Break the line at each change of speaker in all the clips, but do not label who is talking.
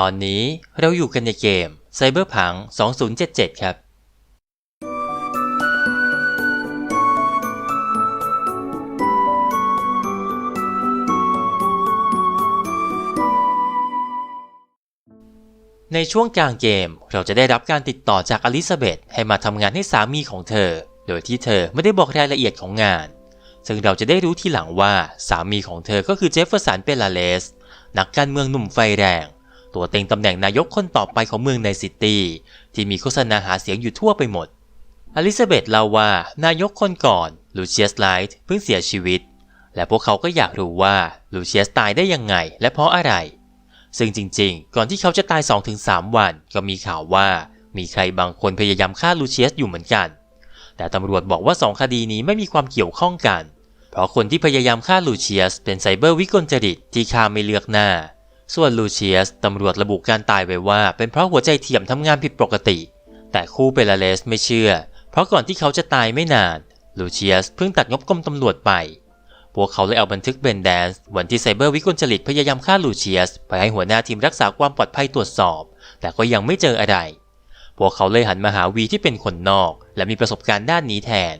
ตอนนี้เราอยู่กันในเกม Cyberpunk 2077 ครับ ในช่วงกลางเกมเราจะได้รับการติดต่อจากอลิซาเบธให้มาทำงานให้สามีของเธอ โดยที่เธอไม่ได้บอกรายละเอียดของงาน ซึ่งเราจะได้รู้ทีหลังว่าสามีของเธอก็คือเจฟเฟอร์สันเปลาเลสนักการเมืองหนุ่มไฟแรง ตัวเต็งตำแหน่งนายกคนต่อไปของเมืองในซิตี้ที่มีโฆษณาหาเสียงอยู่ทั่วไปหมด อลิซาเบธเล่าว่านายกคนก่อนลูเชียสไลท์เพิ่งเสียชีวิต และพวกเขาก็อยากรู้ว่าลูเชียสตายได้ยังไงและเพราะอะไร ซึ่งจริงๆ ก่อนที่เขาจะตาย 2-3 วัน ก็มีข่าวว่ามีใครบางคนพยายามฆ่าลูเชียสอยู่เหมือนกัน แต่ตำรวจบอกว่า2คดีนี้ไม่มีความเกี่ยวข้องกัน เพราะคนที่พยายามฆ่าลูเชียสเป็นไซเบอร์วิกลจริตที่ฆ่าไม่เลือกหน้า ส่วนลูเชียสตำรวจระบุการตายไว้ว่า เป็นเพราะหัวใจเทียมทำงานผิดปกติ แต่คู่เปลาเลสไม่เชื่อ เพราะก่อนที่เขาจะตายไม่นาน ลูเชียสเพิ่งตัดงบกรมตำรวจไป พวกเขาเลยเอาบันทึกเบนแดนส์วันที่ไซเบอร์วิกลจริตพยายามฆ่าลูเชียส ไปให้หัวหน้าทีมรักษาความปลอดภัยตรวจสอบ แต่ก็ยังไม่เจออะไร พวกเขาเลยหันมาหาวีที่เป็นคนนอก และมีประสบการณ์ด้านนี้แทน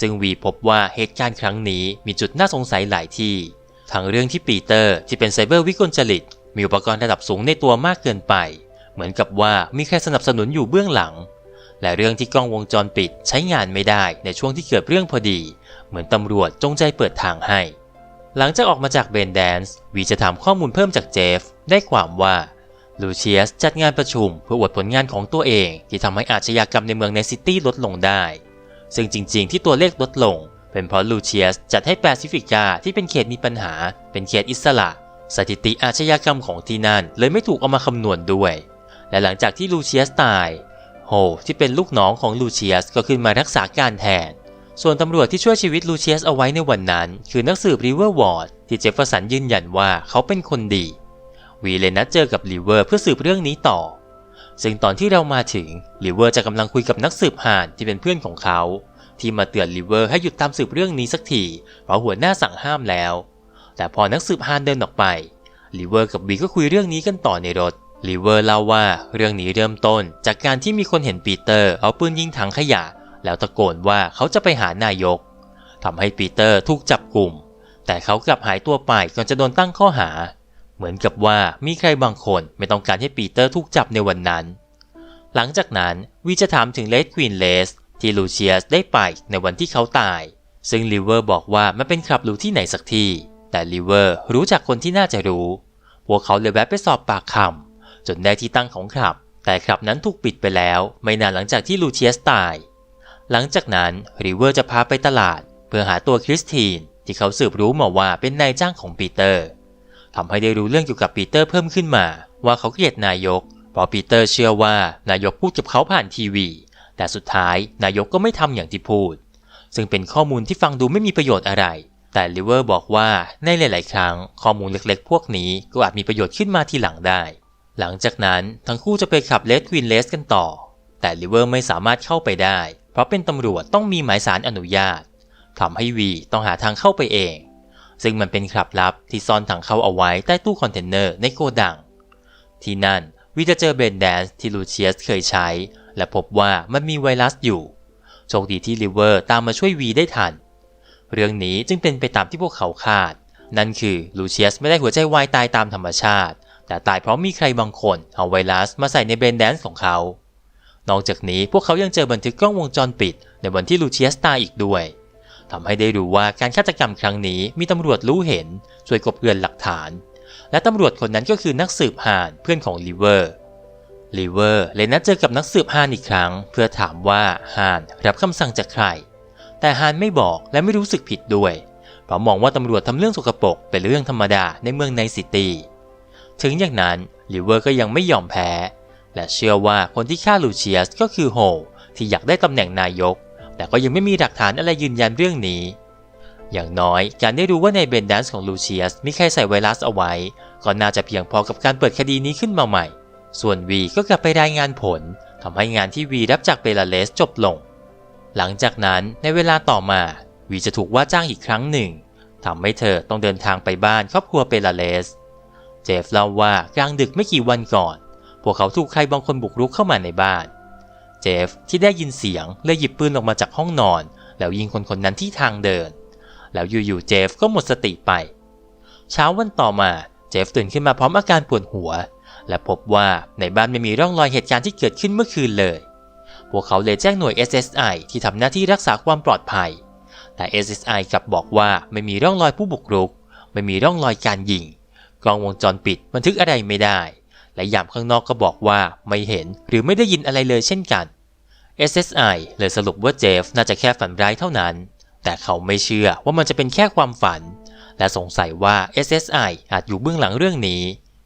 ซึ่งวีพบว่าเหตุการณ์ครั้งนี้มีจุดน่าสงสัยหลายที่ ทั้งเรื่องที่ปีเตอร์ที่เป็นไซเบอร์วิกลจริต มีอุปกรณ์ระดับสูงในตัวมากเกินไป เหมือนกับว่ามีใครสนับสนุนอยู่เบื้องหลัง และเรื่องที่กล้องวงจรปิดใช้งานไม่ได้ในช่วงที่เกิดเรื่องพอดี เหมือนตำรวจจงใจเปิดทางให้ หลังจากออกมาจากเบนแดนส์วีจะถามข้อมูลเพิ่มจากเจฟได้ความว่าลูเชียสจัดงานประชุมเพื่ออวดผลงานของตัวเองที่ทำให้อาชญากรรมในเมืองในซิตี้ลดลงได้ ซึ่งจริงๆ ที่ตัวเลขลดลง เป็นเพราะลูเชียสจัดให้แปซิฟิกาที่เป็นเขตมีปัญหา เป็นเขตอิสระ สถิติอาชญากรรมของที่นั่นเลยไม่ถูกเอามาคำนวณด้วย และหลังจากที่ลูเชียสตายโฮที่เป็นลูกน้องของลูเชียสก็ขึ้นมารักษาการแทน ส่วนตำรวจที่ช่วยชีวิตลูเชียสเอาไว้ในวันนั้น คือนักสืบริเวอร์วอร์ดที่เจฟเฟอร์สันยืนยันว่าเขาเป็นคนดี วีเลยนัดเจอกับลิเวอร์เพื่อสืบเรื่องนี้ต่อ ซึ่งตอนที่เรามาถึงลิเวอร์จะกำลังคุยกับนักสืบห่านที่เป็นเพื่อนของเขา ที่มาเตือนลิเวอร์ให้หยุดตามสืบเรื่องนี้สักที เพราะหัวหน้าสั่งห้ามแล้ว แต่พอนักสืบห่านเดินออกไปลิเวอร์กับวีก็คุยเรื่องนี้กันต่อในรถลิเวอร์เล่าว่าเรื่องนี้เริ่มต้น จากการที่มีคนเห็นปีเตอร์เอาปืนยิงถังขยะ แล้วตะโกนว่าเขาจะไปหานายกทำให้ปีเตอร์ถูกจับกลุ่ม แต่เขากลับหายตัวไปก่อนจะโดนตั้งข้อหา เหมือนกับว่ามีใครบางคนไม่ต้องการให้ปีเตอร์ถูกจับในวันนั้น หลังจากนั้นวีจะถามถึงเลดควีนเลส ที่ลูเชียสได้ไปในวันที่เขาตาย ซึ่งลิเวอร์บอกว่ามันเป็นคลับรูที่ไหนสักที่ แต่ลิเวอร์รู้จักคนที่น่าจะรู้ พวกเขาเลยแวะไปสอบปากคำจนได้ที่ตั้งของคลับ แต่คลับนั้นถูกปิดไปแล้ว ไม่นานหลังจากที่ลูเชียสตาย หลังจากนั้นริเวอร์จะพาไปตลาด เพื่อหาตัวคริสตินที่เขาสืบรู้มาว่าเป็นนายจ้างของปีเตอร์ทำให้ได้รู้เรื่องเกี่ยวกับปีเตอร์เพิ่มขึ้นมา ว่าเขาเกลียดนายก เพราะปีเตอร์เชื่อว่านายกพูดกับเขาผ่านทีวี แต่สุดท้ายนายกก็ไม่ทำอย่างที่พูด ซึ่งเป็นข้อมูลที่ฟังดูไม่มีประโยชน์อะไร แต่ลิเวอร์บอกว่าในหลาย ๆ ครั้งข้อมูลเล็ก ๆ พวกนี้ก็อาจมีประโยชน์ขึ้นมาทีหลังได้ หลังจากนั้นทั้งคู่จะไปขับเลสควินเลสกันต่อ แต่ลิเวอร์ไม่สามารถเข้าไปได้ เพราะเป็นตำรวจต้องมีหมายสารอนุญาตทำให้วีต้องหาทางเข้าไปเอง ซึ่งมันเป็นคลับลับที่ซ่อนถังเข้าเอาไว้ใต้ตู้คอนเทนเนอร์ในโกดัง ที่นั่นวีจะเจอเบนแดนส์ที่ลูเชียสเคยใช้ และพบว่ามันมีไวรัสอยู่ โชคดีที่ลิเวอร์ตามมาช่วยวีได้ทัน เรื่องนี้จึงเป็นไปตามที่พวกเขาคาด นั่นคือลูเชียสไม่ได้หัวใจวายตายตามธรรมชาติ แต่ตายเพราะมีใครบางคนเอาไวรัสมาใส่ในเบนแดนส์ของเขา นอกจากนี้พวกเขายังเจอบันทึกกล้องวงจรปิด ในวันที่ลูเชียสตายอีกด้วยทำให้ได้รู้ว่าการฆาตกรรมครั้งนี้มีตำรวจรู้เห็นช่วยกบเกลื่อนหลักฐาน และตำรวจคนนั้นก็คือนักสืบฮานเพื่อนของลิเวอร์ ลิเวอร์เลยนัดเจอกับนักสืบฮานอีกครั้ง เพื่อถามว่าฮานรับคำสั่งจากใคร แต่ฮานไม่บอกและไม่รู้สึกผิดด้วย เพราะมองว่าตำรวจทำเรื่องสกปรกเป็นเรื่องธรรมดาในเมืองในซิตี้ถึงอย่างนั้นลิเวอร์ก็ยังไม่ยอมแพ้ และเชื่อว่าคนที่ฆ่าลูเชียสก็คือโฮที่อยากได้ตำแหน่งนายก แต่ก็ยังไม่มีหลักฐานอะไรยืนยันเรื่องนี้ อย่างน้อยการได้รู้ว่าในเบนดันส์ของลูเชียสมีใครใส่ไวรัสเอาไว้ ก็น่าจะเพียงพอกับการเปิดคดีนี้ขึ้นมาใหม่ ส่วนวีก็กลับไปรายงานผลทำให้งานที่วีรับจากเบลาเลสจบลง หลังจากนั้นในเวลาต่อมาวีจะถูกว่าจ้างอีกครั้งหนึ่งทำให้เธอต้องเดินทางไปบ้านครอบครัวเบลาเลส เจฟเล่าว่ากลางดึกไม่กี่วันก่อน พวกเขาถูกใครบางคนบุกรุกเข้ามาในบ้าน เจฟที่ได้ยินเสียงเลยหยิบปืนออกมาจากห้องนอน แล้วยิงคนคนนั้นที่ทางเดิน แล้วอยู่ๆเจฟก็หมดสติไป เช้าวันต่อมาเจฟตื่นขึ้นมาพร้อมอาการปวดหัว และพบว่าในบ้านไม่มีร่องรอยเหตุการณ์ที่เกิดขึ้นเมื่อคืนเลย พวกเขาเลยแจ้งหน่วย SSI ที่ทำหน้าที่รักษาความปลอดภัย แต่ SSI กลับบอกว่าไม่มีร่องรอยผู้บุกรุก ไม่มีร่องรอยการยิง กล้องวงจรปิดบันทึกอะไรไม่ได้ และยามข้างนอกก็บอกว่าไม่เห็นหรือไม่ได้ยินอะไรเลยเช่นกัน SSI เลยสรุปว่าเจฟน่าจะแค่ฝันร้ายเท่านั้น แต่เขาไม่เชื่อว่ามันจะเป็นแค่ความฝัน และสงสัยว่า SSI อาจอยู่เบื้องหลังเรื่องนี้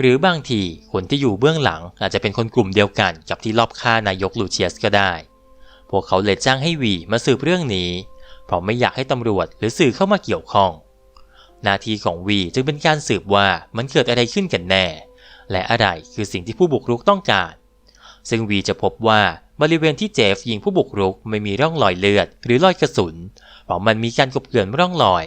หรือบางทีคนที่อยู่เบื้องหลังอาจจะเป็นคนกลุ่มเดียวกันกับที่ลอบฆ่านายกลูเชียสก็ได้ พวกเขาเลยจ้างให้วีมาสืบเรื่องนี้ เพราะไม่อยากให้ตำรวจหรือสื่อเข้ามาเกี่ยวข้อง หน้าที่ของวีจึงเป็นการสืบว่ามันเกิดอะไรขึ้นกันแน่ และอะไรคือสิ่งที่ผู้บุกรุกต้องการ ซึ่งวีจะพบว่าบริเวณที่เจฟยิงผู้บุกรุกไม่มีร่องรอยเลือด หรือรอยกระสุน เพราะมันมีการกบเกลื่อนร่องรอย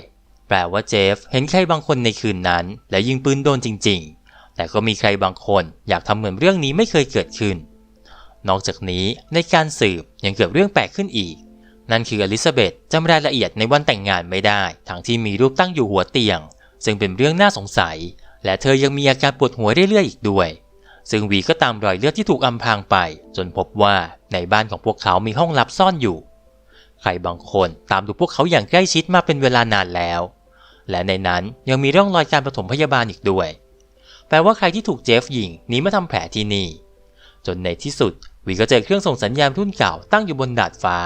แปลว่าเจฟเห็นใครบางคนในคืนนั้น และยิงปืนโดนจริง ๆ แต่ก็มีใครบางคนอยากทำเหมือนเรื่องนี้ไม่เคยเกิดขึ้น นอกจากนี้ในการสืบยังเกิดเรื่องแปลกขึ้นอีก นั่นคืออลิซาเบธจำรายละเอียดในวันแต่งงานไม่ได้ ทั้งที่มีรูปตั้งอยู่หัวเตียง ซึ่งเป็นเรื่องน่าสงสัย และเธอยังมีอาการปวดหัวเรื่อยๆอีกด้วย ซึ่งวีก็ตามรอยเลือดที่ถูกอำพรางไป จนพบว่าในบ้านของพวกเขามีห้องลับซ่อนอยู่ ใครบางคนตามดูพวกเขาอย่างใกล้ชิดมาเป็นเวลานานแล้ว และในนั้นยังมีร่องรอยการปฐมพยาบาลอีกด้วย ลว่าใครที่ถูกเจฟยิงหนีมาทำแผลที่นี่ จนในที่สุดวีก็เจอเครื่องส่งสัญญาณรุ่นเก่าตั้งอยู่บนดาดฟ้า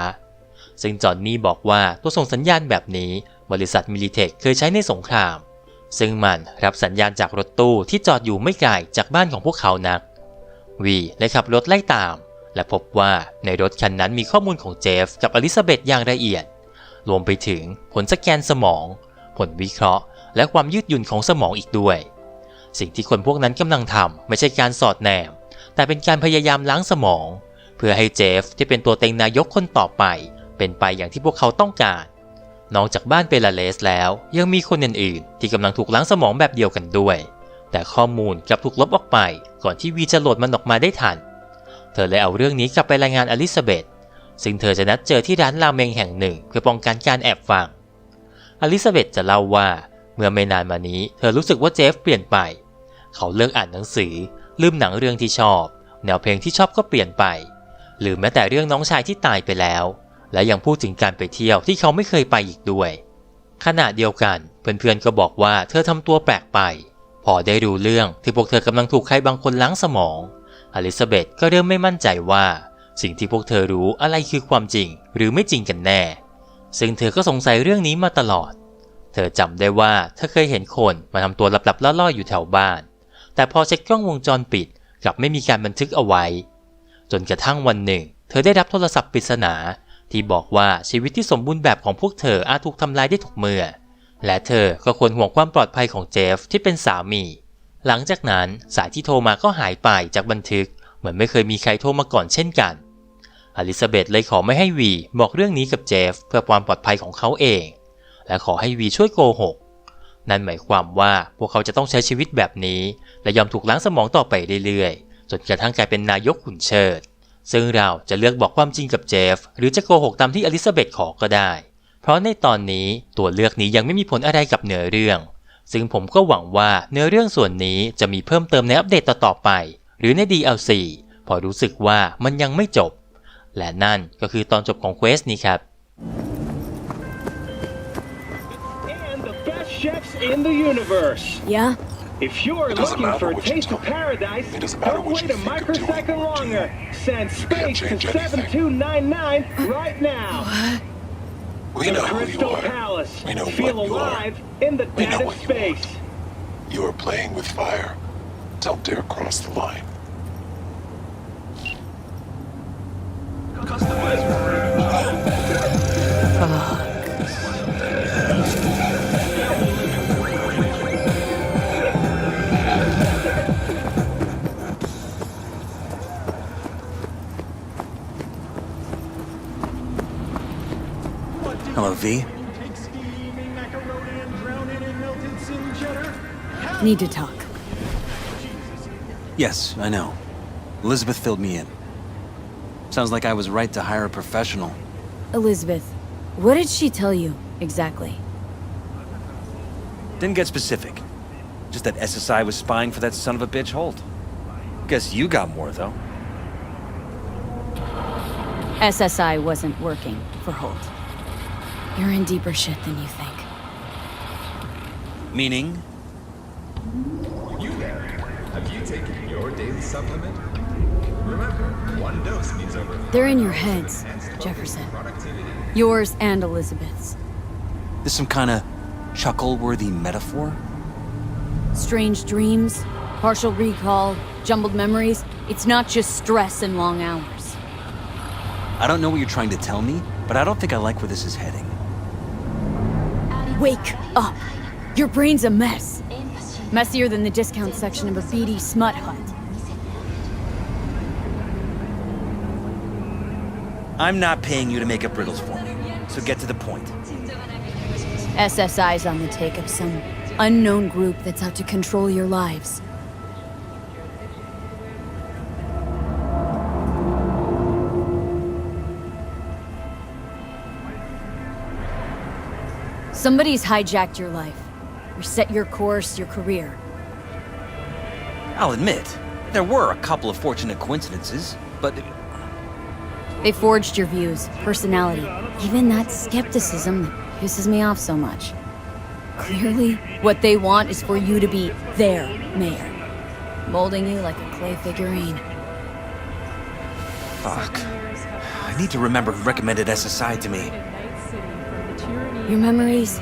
ซึ่งจอห์นนี่บอกว่าตัวส่งสัญญาณแบบนี้บริษัทมิลิเทคเคยใช้ในสงคราม ซึ่งมันรับสัญญาณจากรถตู้ที่จอดอยู่ไม่ไกลจากบ้านของพวกเขานัก วีเลยขับรถไล่ตาม และพบว่าในรถคันนั้นมีข้อมูลของเจฟกับอลิซาเบธอย่างละเอียด รวมไปถึงผลสแกนสมอง ผลวิเคราะห์ และความยืดหยุ่นของสมองอีกด้วย สิ่งที่คนพวกนั้นกำลังทำไม่ใช่การสอดแนม แต่เป็นการพยายามล้างสมอง เพื่อให้เจฟที่เป็นตัวเต็งนายกคนต่อไป เป็นไปอย่างที่พวกเขาต้องการ นอกจากบ้านเปลาเลสแล้ว ยังมีคนอื่นๆ ที่กำลังถูกล้างสมองแบบเดียวกันด้วย แต่ข้อมูลกลับถูกลบออกไปก่อนที่วีจะโหลดมันออกมาได้ทัน เธอเลยเอาเรื่องนี้กลับไปรายงานอลิซาเบธซึ่งเธอจะนัดเจอที่ร้านราเมงแห่งหนึ่ง เพื่อป้องกันการแอบฟังอลิซาเบธจะเล่าว่าเมื่อไม่นานมานี้เธอรู้สึกว่าเจฟเปลี่ยนไป เขาเลิกอ่านหนังสือ ลืมหนังเรื่องที่ชอบ แนวเพลงที่ชอบก็เปลี่ยนไป หรือแม้แต่เรื่องน้องชายที่ตายไปแล้ว และยังพูดถึงการไปเที่ยวที่เขาไม่เคยไปอีกด้วย ขณะเดียวกันเพื่อนๆก็บอกว่าเธอทำตัวแปลกไป พอได้รู้เรื่องที่พวกเธอกำลังถูกใครบางคนล้างสมองอลิซาเบธก็เริ่มไม่มั่นใจว่า สิ่งที่พวกเธอรู้อะไรคือความจริง หรือไม่จริงกันแน่ ซึ่งเธอก็สงสัยเรื่องนี้มาตลอด เธอจำได้ว่าเธอเคยเห็นคนมาทำตัวลับๆล่อๆอยู่แถวบ้าน แต่พอเช็คกล้องวงจรปิดกลับไม่มีการบันทึกเอาไว้ จนกระทั่งวันหนึ่ง เธอได้รับโทรศัพท์ปริศนา ที่บอกว่าชีวิตที่สมบูรณ์แบบของพวกเธออาจถูกทำลายได้ทุกเมื่อ และเธอก็ควรห่วงความปลอดภัยของเจฟที่เป็นสามี หลังจากนั้นสายที่โทรมาก็หายไปจากบันทึก เหมือนไม่เคยมีใครโทรมาก่อนเช่นกันอลิซาเบธเลยขอไม่ให้วีบอกเรื่องนี้กับเจฟเพื่อความปลอดภัยของเขาเอง และขอให้วีช่วยโกหก นั่นหมายความว่าพวกเขาจะต้องใช้ชีวิตแบบนี้ และยอมถูกล้างสมองต่อไปเรื่อยๆ จนกระทั่งกลายเป็นนายกขุนเชิด ซึ่งเราจะเลือกบอกความจริงกับเจฟ หรือจะโกหกตามที่อลิซาเบธขอก็ได้ เพราะในตอนนี้ตัวเลือกนี้ยังไม่มีผลอะไรกับเนื้อเรื่อง ซึ่งผมก็หวังว่าเนื้อเรื่องส่วนนี้จะมีเพิ่มเติมในอัปเดตต่อๆไป หรือใน DLC พอรู้สึกว่ามันยังไม่จบ และนั่นก็คือตอนจบของเควสนี้ครับ
in the universe.
Yeah?
If
you are
looking for a taste of paradise, don't wait a microsecond longer. Send space to 7299 right now. What?
We
the
know Crystal who you
Palace.
We know
Feel
what you
alive are. in the
we dead
of
space. You, you are playing with fire. Don't dare cross the line.
Need to talk. Yes, I know. Elizabeth filled me in. Sounds like I was right to hire a professional.
Elizabeth, what did she tell you exactly?
Didn't get specific. Just that SSI was spying for that son of a bitch Holt. Guess you got more, though.
SSI wasn't working for Holt. You're in deeper shit than you think.
Meaning?
You there? Have you taken your daily supplement? Remember, one dose means over
They're in your heads, Jefferson. Yours and Elizabeth's.
This some kind of chuckle-worthy metaphor?
Strange dreams, partial recall, jumbled memories. It's not just stress and long hours.
I don't know what you're trying to tell me, but I don't think I like where this is heading.
Wake up! Your brain's a mess. Messier than the discount section of a beady smut hut.
I'm not paying you to make up riddles for me, so get to the point.
SSI's on the take of some unknown group that's out to control your lives. Somebody's hijacked your life, Reset your course, your career.
I'll admit, there were a couple of fortunate coincidences, but
They forged your views, personality, even that skepticism that pisses me off so much. Clearly, what they want is for you to be their mayor, molding you like a clay figurine.
fuck. I need to remember who recommended SSI to me.
Your memories?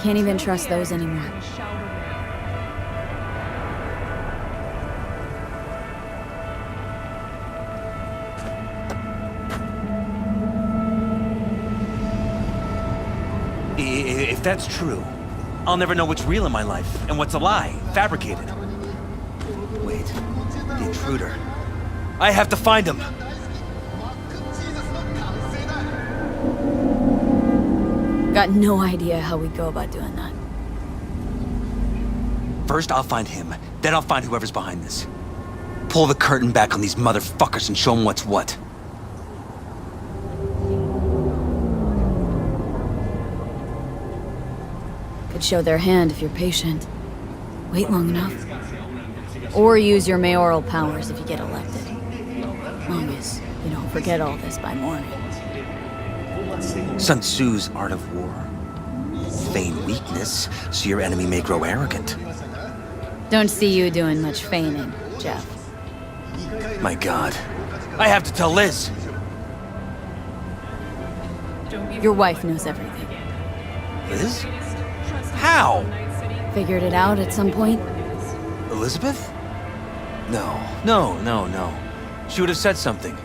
Can't even trust those anymore.
If that's true, I'll never know what's real in my life and what's a lie, fabricated. Wait, the intruder. I have to find him.
Got no idea how we go about doing that.
First, I'll find him. Then I'll find whoever's behind this. Pull the curtain back on these motherfuckers and show them what's what.
Could show their hand if you're patient. Wait long enough. Or use your mayoral powers if you get elected. Long as you don't forget all this by morning.
Sun Tzu's art of war. Feign weakness, so your enemy may grow arrogant.
Don't see you doing much feigning, Jeff.
My god. I have to tell Liz!
Your wife knows everything.
Liz? How?
Figured it out at some point?
Elizabeth? No, no, no, no. She would have said something.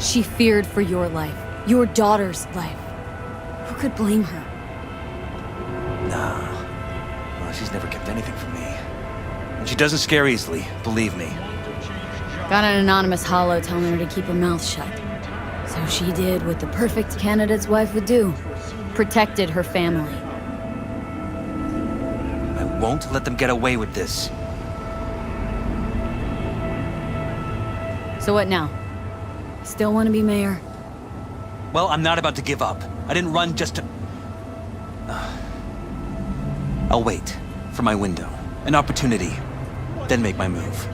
She feared for your life, your daughter's life. Who could blame her?
Nah. Well, she's never kept anything from me. And she doesn't scare easily, believe me.
Got an anonymous hollow telling her to keep her mouth shut. So she did what the perfect candidate's wife would do protected her family.
I won't let them get away with this.
So what now? Still want to be mayor?
Well, I'm not about to give up. I didn't run just to. Ugh. I'll wait for my window, an opportunity, then make my move.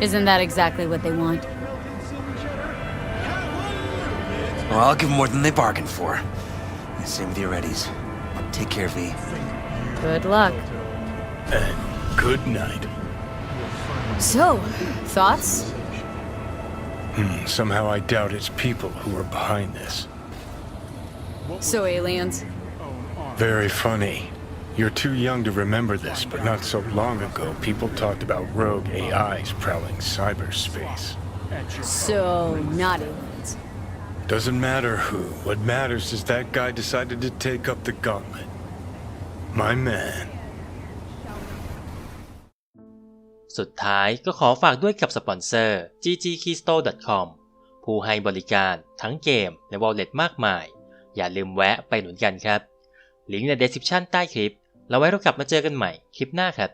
Isn't that exactly what they want?
Well, I'll give 'em more than they bargained for. Same with your Eddies. Take care, V.
Good luck.
And good night.
So, thoughts?
Somehow I doubt it's people who are behind this.
So, aliens?
Very funny. You're too young to remember this, but not so long ago, people talked about rogue AIs prowling cyberspace.
So, not aliens.
Doesn't matter who. What matters is that guy decided to take up the gauntlet. My man.
สุดท้ายก็ขอฝากด้วยกับสปอนเซอร์ ggkeysto.com ผู้ให้บริการทั้งเกมและวอลเล็ตมากมาย อย่าลืมแวะไปหนุนกันครับ ลิงก์ใน description ใต้คลิป แล้วไว้เรากลับมาเจอกันใหม่คลิปหน้าครับ